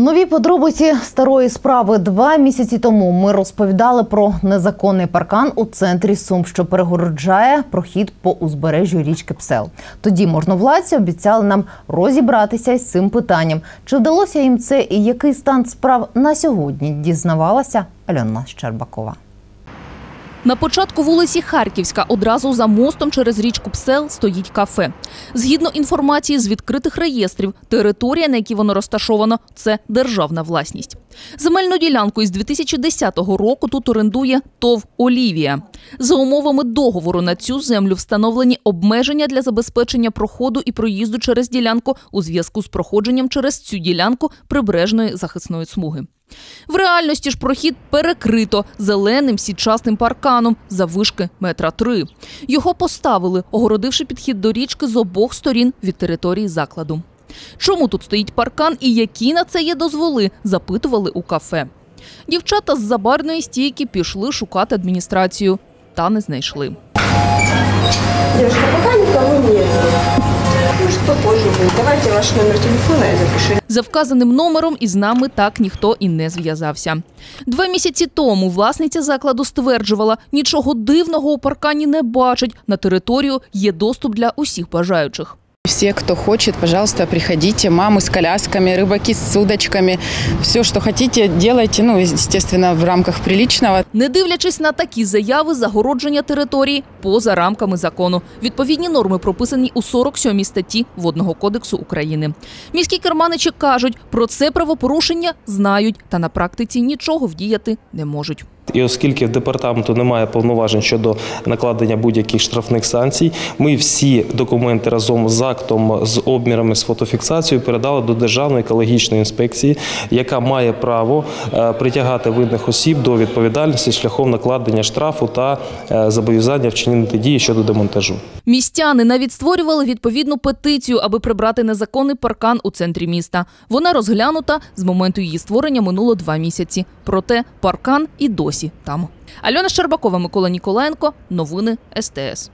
Нові подробиці старої справи два місяці тому ми розповідали про незаконний паркан у центрі Сум, що перегороджає прохід по узбережжю річки Псел. Тоді можновладці обіцяли нам розібратися із цим питанням. Чи вдалося їм це і який стан справ на сьогодні? Дізнавалася Альона Щербакова. На початку вулиці Харківська, одразу за мостом через річку Псел, стоїть кафе. Згідно інформації з відкритих реєстрів, територія, на якій воно розташовано, це державна власність. Земельну ділянку із 2010 року тут орендує ТОВ Олівія. За умовами договору на цю землю встановлені обмеження для забезпечення проходу і проїзду через ділянку у зв'язку з проходженням через цю ділянку прибережної захисної смуги. В реальності ж прохід перекрито зеленим січасним парканом заввишки метра три. Його поставили, огородивши підхід до річки з обох сторін від території закладу. Чому тут стоїть паркан і які на це є дозволи? запитували у кафе. Дівчата з забарної стійки пішли шукати адміністрацію, та не знайшли. Девушка, пока никого нет. Может, попозже будет. Давайте ваш номер телефона я запишу. За вказаним номером із нами так ніхто і не зв'язався. Два місяці тому власниця закладу стверджувала, нічого дивного у паркані не бачить. На територію є доступ для усіх бажаючих. Все, кто хочет, пожалуйста, приходите. Мамы с колясками, рыбаки с удочками. Все, что хотите, делайте. Ну, естественно, в рамках приличного. Не дивлячись на такі заяви, загородження території поза рамками закону. Відповідні норми прописані у 47 статті Водного кодексу України. Міські керманичі кажуть, про це правопорушення знають та на практиці нічого вдіяти не можуть. І оскільки в департаменту немає повноважень щодо накладення будь-яких штрафних санкцій, ми всі документи разом з актом, з обмірами, з фотофіксацією передали до Державної екологічної інспекції, яка має право е, притягати винних осіб до відповідальності шляхом накладення штрафу та е, зобов'язання вчинити дії щодо демонтажу. Містяни навіть створювали відповідну петицію, аби прибрати незаконний паркан у центрі міста. Вона розглянута з моменту її створення минуло два місяці. Проте паркан і досі там. Альона Щербакова, Микола Ніколенко, Новини СТС.